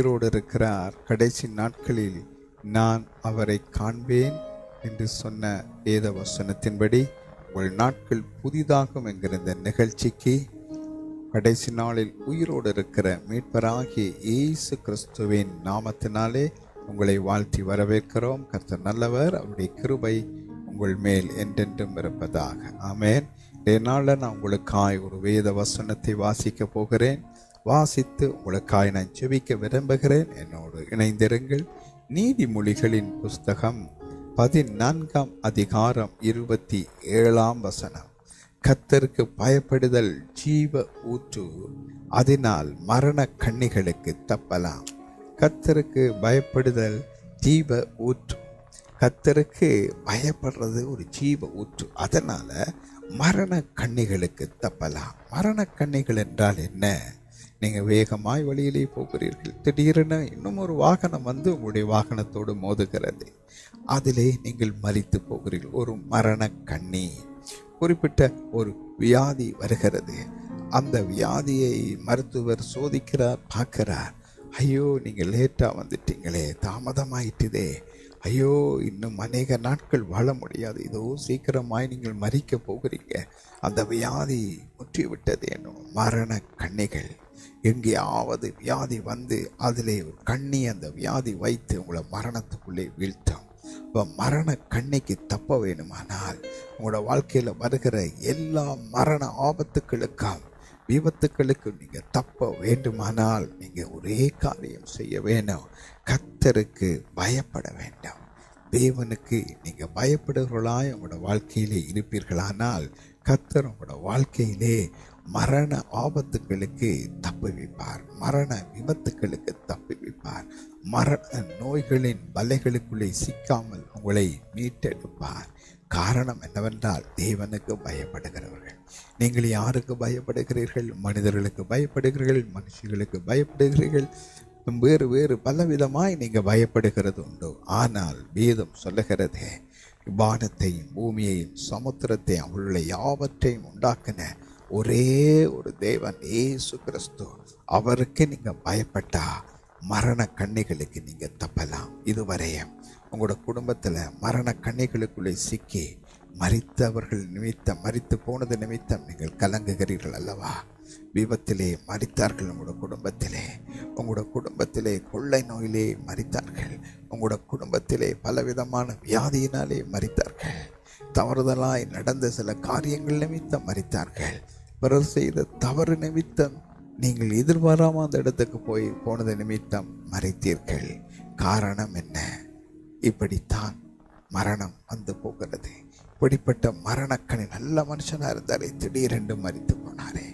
உயிரோடு இருக்கிறார். கடைசி நாட்களில் நான் அவரை காண்பேன் என்று சொன்ன வேத வசனத்தின்படி உங்கள் நாட்கள் புதிதாகும் என்கிற இந்த நிகழ்ச்சிக்கு கடைசி நாளில் உயிரோடு இருக்கிற மீட்பராகிய இயேசு கிறிஸ்துவின் நாமத்தினாலே உங்களை வாழ்த்தி வரவேற்கிறோம். கர்த்தர் நல்லவர் அவருடைய கிருபை உங்கள் மேல் என்றென்றும் இருப்பதாக. ஆமேன். இதே நாளில் நான் உங்களுக்காய் ஒரு வேத வசனத்தை வாசிக்க போகிறேன். வாசித்து உங்களுக்காய் நான் ஜெபிக்க விரும்புகிறேன். என்னோடு இணைந்திருங்கள். நீதிமொழிகளின் புஸ்தகம் பதினான்காம் அதிகாரம் இருபத்தி ஏழாம் வசனம். கத்தருக்கு பயப்படுதல் ஜீவ ஊற்று அதனால் மரண கண்ணிகளுக்கு தப்பலாம். கத்தருக்கு பயப்படுதல் ஜீவ ஊற்று. கத்தருக்கு பயப்படுறது ஒரு ஜீவ ஊற்று அதனால் மரண கண்ணிகளுக்கு தப்பலாம். மரண கண்ணிகள் என்றால் என்ன? நீங்கள் வேகமாய் வழியிலே போகிறீர்கள். திடீரென இன்னும் ஒரு வாகனம் வந்து உங்களுடைய வாகனத்தோடு மோதுகிறது. அதிலே நீங்கள் மறித்து போகிறீர்கள். ஒரு மரண கண்ணி. குறிப்பிட்ட ஒரு வியாதி வருகிறது. அந்த வியாதியை மருத்துவர் சோதிக்கிறார் பார்க்கிறார். ஐயோ நீங்கள் லேட்டாக வந்துட்டீங்களே தாமதமாயிட்டுதே. ஐயோ இன்னும் அநேக நாட்கள் வாழ முடியாது. இதோ சீக்கிரமாய் நீங்கள் மறிக்க போகிறீங்க. அந்த வியாதி முற்றிவிட்டது என்னும் மரண கண்ணிகள். எங்கேயாவது வியாதி வந்து அதிலே ஒரு கண்ணி அந்த வியாதி வைத்து உங்களை மரணத்துக்குள்ளே வீழ்த்தும். இப்போ மரண கண்ணிக்கு தப்ப வேணுமானால் உங்களோட வாழ்க்கையில் வருகிற எல்லா மரண ஆபத்துக்களுக்கும் விபத்துக்களுக்கு நீங்கள் தப்ப வேண்டுமானால் நீங்கள் ஒரே காரியம் செய்ய வேணும். கத்தருக்கு பயப்பட வேண்டாம். தேவனுக்கு நீங்கள் பயப்படுகிறவர்களாய் உங்களோட வாழ்க்கையிலே இருப்பீர்களானால் கத்தர் உங்களோட வாழ்க்கையிலே மரண ஆபத்துக்களுக்கு தப்புவிப்பார். மரண விபத்துக்களுக்கு தப்புவிப்பார். மரண நோய்களின் வலைகளுக்குள்ளே சிக்காமல் உங்களை மீட்டெடுப்பார். காரணம் என்னவென்றால் தேவனுக்கு பயப்படுகிறவர்கள். நீங்கள் யாருக்கு பயப்படுகிறீர்கள்? மனிதர்களுக்கு பயப்படுகிறீர்கள்? மனுஷர்களுக்கு பயப்படுகிறீர்கள்? வேறு வேறு பலவிதமாய் நீங்கள் பயப்படுகிறது உண்டு. ஆனால் வேதம் சொல்லுகிறது வானத்தையும் பூமியையும் சமுத்திரத்தையும் அவளுடைய யாவற்றையும் உண்டாக்கின ஒரே ஒரு தேவன் ஏசு கிறிஸ்து. அவருக்கு நீங்கள் பயப்பட்டா மரண கண்ணிகளுக்கு நீங்கள் தப்பலாம். இதுவரைய உங்களோட குடும்பத்தில் மரண கண்ணிகளுக்குள்ளே சிக்கி மறித்தவர்கள் நிமித்தம் மறித்து போனது நிமித்தம் நீங்கள் கலங்குகிறீர்கள் அல்லவா? விபத்திலே மறித்தார்கள் உங்களோட குடும்பத்திலே. உங்களோட குடும்பத்திலே கொள்ளை நோயிலே மறித்தார்கள் உங்களோட குடும்பத்திலே பலவிதமான வியாதியினாலே மறித்தார்கள் தவறுதலாய் நடந்த சில காரியங்கள் நிமித்தம் மறித்தார்கள் பிறர் செய்த தவறு நிமித்தம் நீங்கள் எதிர்பாராம அந்த இடத்துக்கு போய் போனது நிமித்தம் மறைத்தீர்கள் காரணம் என்ன? இப்படித்தான் மரணம் வந்து போகிறது. இப்படிப்பட்ட மரணக்கணி நல்ல மனுஷனாக இருந்தாலே திடீரென்று மறித்து போனாரே.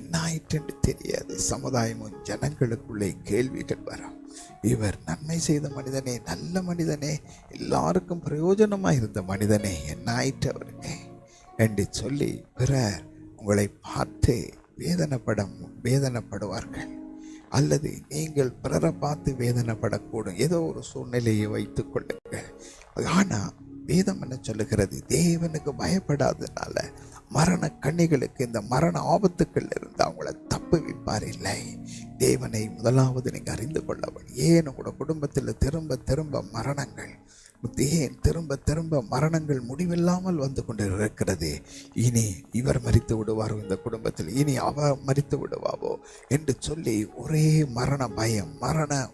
என்ன ஆயிற்று தெரியாது. சமுதாயமும் ஜனங்களுக்குள்ளே கேள்விகள் வரும் இவர் நன்மை செய்த மனிதனே நல்ல மனிதனே எல்லாருக்கும் பிரயோஜனமாக இருந்த மனிதனே என்ன ஆயிற்று அவருக்கு என்று சொல்லி பிறர் உங்களை பார்த்து வேதனைப்பட வேதனைப்படுவார்கள். அல்லது நீங்கள் பிறரை பார்த்து வேதனைப்படக்கூடும். ஏதோ ஒரு சூழ்நிலையை வைத்துக் கொள்ளுங்கள். ஆனால் வேதம் என்ன சொல்லுகிறது? தேவனுக்கு பயப்படாதனால மரண கண்ணிகளுக்கு இந்த மரண ஆபத்துக்கள் இருந்து அவங்கள தப்பு வைப்பார் இல்லை தேவனை முதலாவது நீங்கள் அறிந்து கொள்ளவன் ஏன் உங்களோட குடும்பத்தில் திரும்ப திரும்ப மரணங்கள்? ஏன் திரும்ப திரும்ப மரணங்கள் முடிவில்லாமல் வந்து கொண்டு இருக்கிறது இனி இவர் மறித்து விடுவாரோ இந்த குடும்பத்தில்? இனி அவ மறித்து விடுவாவோ? என்று சொல்லி ஒரே மரண பயம் மரண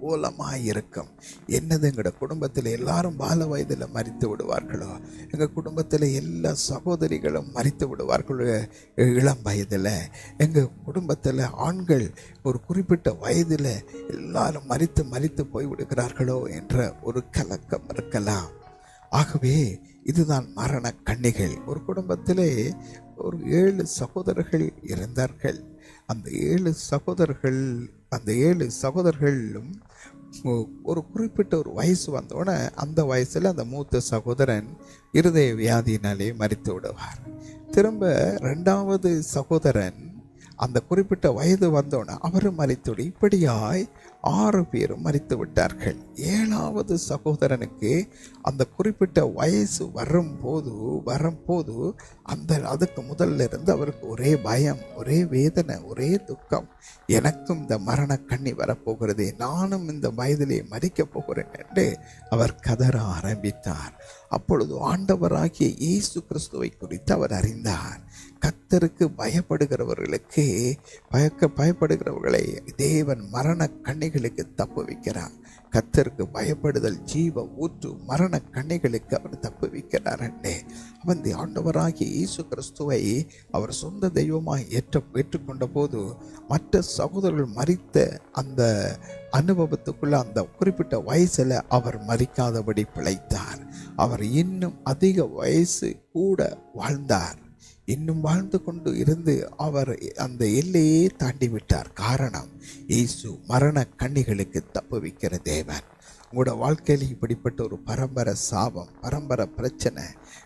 ஓலமாக இருக்கும் என்னது எங்களோட குடும்பத்தில் எல்லாரும் பால வயதில் மறித்து விடுவார்களோ? எங்கள் குடும்பத்தில் எல்லா சகோதரிகளும் மறித்து விடுவார்களோ? இளம் வயதில். எங்கள் குடும்பத்தில் ஆண்கள் ஒரு குறிப்பிட்ட வயதில் எல்லாரும் மறித்து மறித்து போய் விடுகிறார்களோ என்ற ஒரு கலக்கம் இருக்கலாம். ஆகவே இதுதான் மரண கண்ணிகள் ஒரு குடும்பத்திலே ஒரு ஏழு சகோதரர்கள் இருந்தார்கள். அந்த ஏழு சகோதரர்கள் அந்த ஏழு சகோதரர்களும் ஒரு குறிப்பிட்ட ஒரு வயசு வந்தோடனே அந்த வயசில் அந்த மூத்த சகோதரன் இருதய வியாதியினாலே மறித்து விடுவார். திரும்ப ரெண்டாவது சகோதரன் அந்த குறிப்பிட்ட வயது வந்தோடனே அவரும் மறித்துவிடு இப்படியாய் ஆறு பேரும் மறித்து விட்டார்கள். ஏழாவது சகோதரனுக்கு அந்த குறிப்பிட்ட வயசு வரும்போது வரும்போது அந்த அதுக்கு முதல்ல இருந்து அவருக்கு ஒரே பயம் ஒரே வேதனை ஒரே துக்கம். எனக்கும் இந்த மரண கண்ணி வரப்போகிறதே நானும் இந்த வயதிலே மறிக்கப் போகிறேன் என்று அவர் கதற ஆரம்பித்தார். அப்பொழுது ஆண்டவராகிய இயேசு கிறிஸ்துவை குறித்து அவர் அறிந்தார். கத்தருக்கு பயப்படுகிறவர்களுக்கு பயக்க பயப்படுகிறவர்களை தேவன் மரண கண்ணிகளுக்கு தப்பு வைக்கிறார். கத்தருக்கு பயப்படுதல் ஜீவ ஊற்று மரண கண்ணிகளுக்கு அவர் தப்பு வைக்கிறார் என்றே அவன் ஆண்டவராகிய இயேசு கிறிஸ்துவை அவர் சொந்த தெய்வமாக ஏற்ற ஏற்றுக்கொண்ட போது மற்ற சகோதரர்கள் மறித்த அந்த அனுபவத்துக்குள்ள அந்த குறிப்பிட்ட வயசில் அவர் மறிக்காதபடி பிழைத்தார். அவர் இன்னும் அதிக வயசு கூட வாழ்ந்தார். இன்னும் வாழ்ந்து கொண்டு இருந்து அவர் அந்த எல்லையே தாண்டி விட்டார். காரணம் இயேசு மரண கண்ணிகளுக்கு தப்புவிக்கிற தேவன். உங்களோட வாழ்க்கையில் இப்படிப்பட்ட ஒரு பரம்பரை சாபம் பரம்பரை பிரச்சனை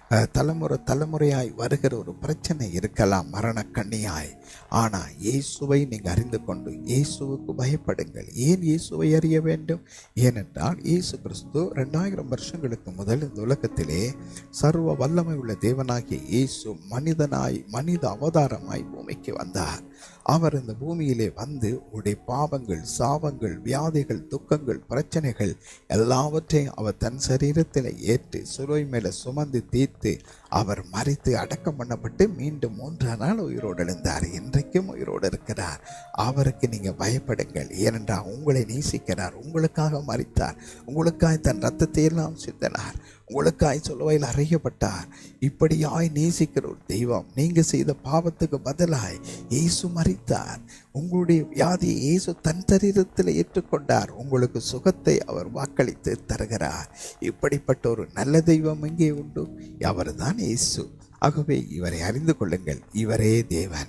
தலைமுறை தலைமுறையாய் வருகிற ஒரு பிரச்சனை இருக்கலாம் மரண கண்ணியாய் ஆனால் இயேசுவை நீங்கள் அறிந்து கொண்டு இயேசுவுக்கு பயப்படுங்கள். ஏன் இயேசுவை அறிய வேண்டும்? ஏனென்றால் இயேசு கிறிஸ்து ரெண்டாயிரம் வருஷங்களுக்கு முதல் இந்த உலகத்திலே சர்வ வல்லமை உள்ள தேவனாகிய இயேசு மனிதனாய் மனித அவதாரமாய் பூமிக்கு வந்தார். அவர் இந்த பூமியிலே வந்து உடைய பாவங்கள் சாபங்கள் வியாதிகள் துக்கங்கள் பிரச்சனைகள் எல்லாவற்றையும் அவர் தன் சரீரத்தில் ஏற்று சுருவை மேலே சுமந்து தீர்த்து அவர் மறித்து அடக்கம் பண்ணப்பட்டு மீண்டும் மூன்றாம் நாள் உயிரோடு எழுந்தார். இன்றைக்கும் உயிரோடு இருக்கிறார். அவருக்கு நீங்கள் பயப்படுங்கள். ஏனென்றால் உங்களை நேசிக்கிறார். உங்களுக்காக மறித்தார் உங்களுக்காக தன் ரத்தத்தை எல்லாம் சிந்தனார். உங்களுக்காய் சொல்லுவையில் அறியப்பட்டார் இப்படியாய் நேசிக்கிற ஒரு தெய்வம் நீங்கள் செய்த பாவத்துக்கு பதிலாய் இயேசு மறித்தார் உங்களுடைய வியாதியை இயேசு தன் சரீரத்தில் ஏற்றுக்கொண்டார். உங்களுக்கு சுகத்தை அவர் வாக்களித்து தருகிறார். இப்படிப்பட்ட ஒரு நல்ல தெய்வம் எங்கே உண்டு. அவர்தான் இயேசு. ஆகவே இவரை அறிந்து கொள்ளுங்கள். இவரே தேவன்.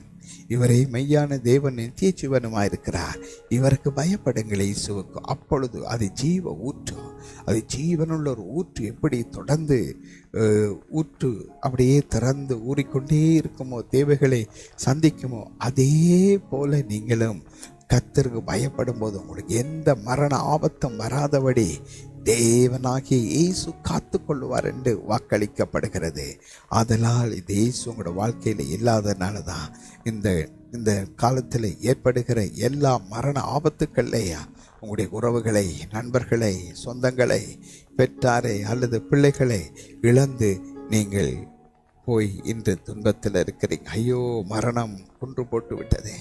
இவரே மெய்யான தேவன் நித்திய சிவனுமாயிருக்கிறார் இவருக்கு பயப்படுங்கள் இயேசுவுக்கு. அப்பொழுது அது ஜீவ ஊற்று. அது ஜீவனுள்ள ஒரு ஊற்று எப்படி தொடர்ந்து ஊற்று அப்படியே திறந்து ஊறிக்கொண்டே இருக்குமோ தேவைகளை சந்திக்குமோ அதே போல நீங்களும் கத்தருக்கு பயப்படும் போது உங்களுக்கு எந்த மரண ஆபத்தும் வராதபடி தேவனாகிய இயேசு காத்து கொள்வார் என்று வாக்களிக்கப்படுகிறது. அதனால் இது இயேசு உங்களோட வாழ்க்கையில் இல்லாதனால தான் இந்த இந்த காலத்தில் ஏற்படுகிற எல்லா மரண ஆபத்துக்கள்லையா உங்களுடைய உறவுகளை நண்பர்களை சொந்தங்களை பெற்றாரை அல்லது பிள்ளைகளை இழந்து நீங்கள் போய் இன்று துன்பத்தில் இருக்கிறீங்க. ஐயோ மரணம் குன்று போட்டு விட்டதே.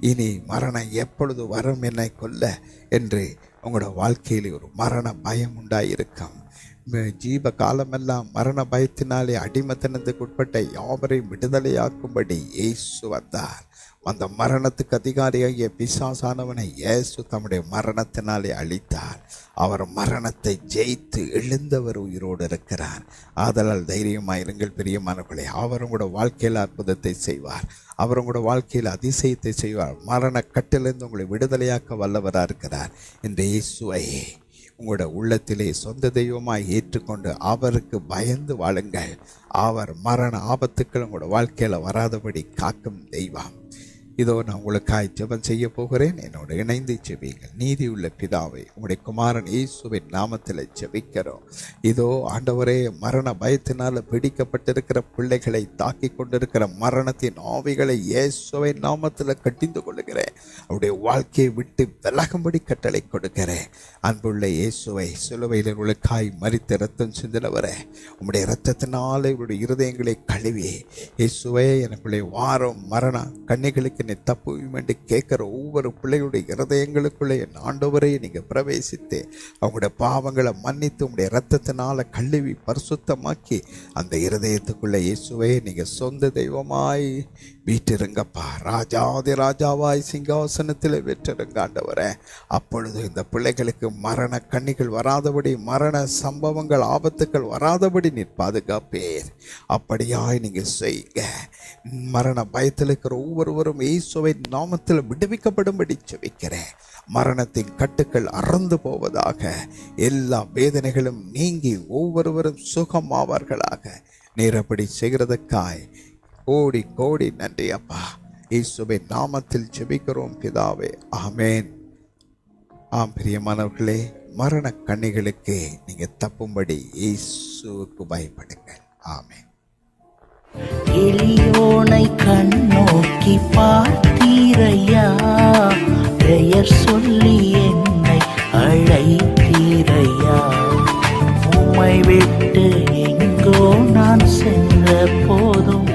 இனி மரணம் எப்பொழுது வரும் என்னை கொல்ல என்று உங்களோட வாழ்க்கையில் ஒரு மரண பயம் உண்டாயிருக்கும். ஜீப ஜீவ காலமெல்லாம் மரண பயத்தினாலே அடிமத்தனத்துக்கு உட்பட்ட யாவரையும் விடுதலையாக்கும்படி இயேசு வந்தார். அந்த மரணத்துக்கு அதிகாரியாகிய பிசாசானவனை இயேசு தம்முடைய மரணத்தினாலே அழித்தார். அவர் மரணத்தை ஜெயித்து எழுந்தவர் உயிரோடு இருக்கிறார். ஆதலால் தைரியமாயிருங்கள் பிரியமானவர்களே. அவர் உங்களோட வாழ்க்கையில் அற்புதத்தை செய்வார். அவர் உங்களோட வாழ்க்கையில் அதிசயத்தை செய்வார். மரண கட்டிலிருந்து உங்களை விடுதலையாக்க வல்லவராக இருக்கிறார். இந்த இயேசுவை உங்களோட உள்ளத்திலே சொந்த தெய்வமாய் ஏற்றுக்கொண்டு அவருக்கு பயந்து வாழுங்கள். அவர் மரண ஆபத்துக்கள் உங்களோட வாழ்க்கையில் வராதபடி காக்கும் தெய்வம். இதோ நான் உங்களுக்காய் ஜெபம் செய்ய போகிறேன். என்னோட இணைந்து ஜெபியுங்கள். நீதி உள்ள பிதாவை உங்களுடைய குமாரன் இயேசுவின் நாமத்தில் ஜெபிக்கிறோம். இதோ ஆண்டவரே மரண பயத்தினால் பிடிக்கப்பட்டிருக்கிற பிள்ளைகளை தாக்கி கொண்டிருக்கிற மரணத்தின் ஆவிகளை இயேசுவின் நாமத்தில் கட்டிந்து கொள்கிறேன் அவருடைய வாழ்க்கையை விட்டு விலகும்படி கட்டளை கொடுக்கிறேன். அன்புள்ள இயேசுவை சிலுவையில் உங்களுக்காய் மறித்த ரத்தம் சிந்தினவரே உங்களுடைய ரத்தத்தினால் இவருடைய இருதயங்களை கழுவி. இயேசுவே எனக்குள்ளே வாரம் மரண கண்ணிகளுக்கு நீ தப்புவும் என்று கேட்கிற ஒவ்வொரு பிள்ளையுடைய இருதயங்களுக்குள்ளே என் ஆண்டவரையும் நீங்க பிரவேசித்து. அவங்களுடைய பாவங்களை மன்னித்து உங்களுடைய இரத்தத்தினால கழுவி பரிசுத்தமாக்கி அந்த இருதயத்துக்குள்ளே இயேசுவே நீங்க சொந்த தெய்வமாய் வீட்டிருங்கப்பா ராஜாதி ராஜாவாய் சிங்காசனத்தில் வெற்றிருங்க ஆண்டவரே. அப்பொழுது இந்த பிள்ளைகளுக்கு மரண கண்ணிகள் வராதபடி மரண சம்பவங்கள் ஆபத்துக்கள் வராதபடி நீர் பாதுகாப்பேர். அப்படியாய் நீங்க செய்யுங்க மரண பயத்தில் இருக்கிற ஒவ்வொருவரும் இயேசுவை நாமத்தில் விடுவிக்கப்படும்படி செபிக்கிறேன் மரணத்தின் கட்டுக்கள் அறந்து போவதாக எல்லா வேதனைகளும் நீங்கி ஒவ்வொருவரும் சுகமாவார்களாக. நீர் அப்படி செய்கிறதுக்காய் கோடி கோடி நன்றி அப்பா. இயேசுவின் நாமத்தில் செபிக்கிறோம் பிதாவே. ஆமேன். ஆம் பிரியமானவர்களே மரண கண்ணிகளுக்கு நீங்க தப்பும்படி இயேசுவுக்கு பயப்படுங்கள். ஆமேன். எளியோனை கண்ணோக்கி பார்த்தீரையா? பெயர் சொல்லி என்னை அழைத்தீரையா? உம்மை விட்டு எங்கோ நான் சென்ற போதும்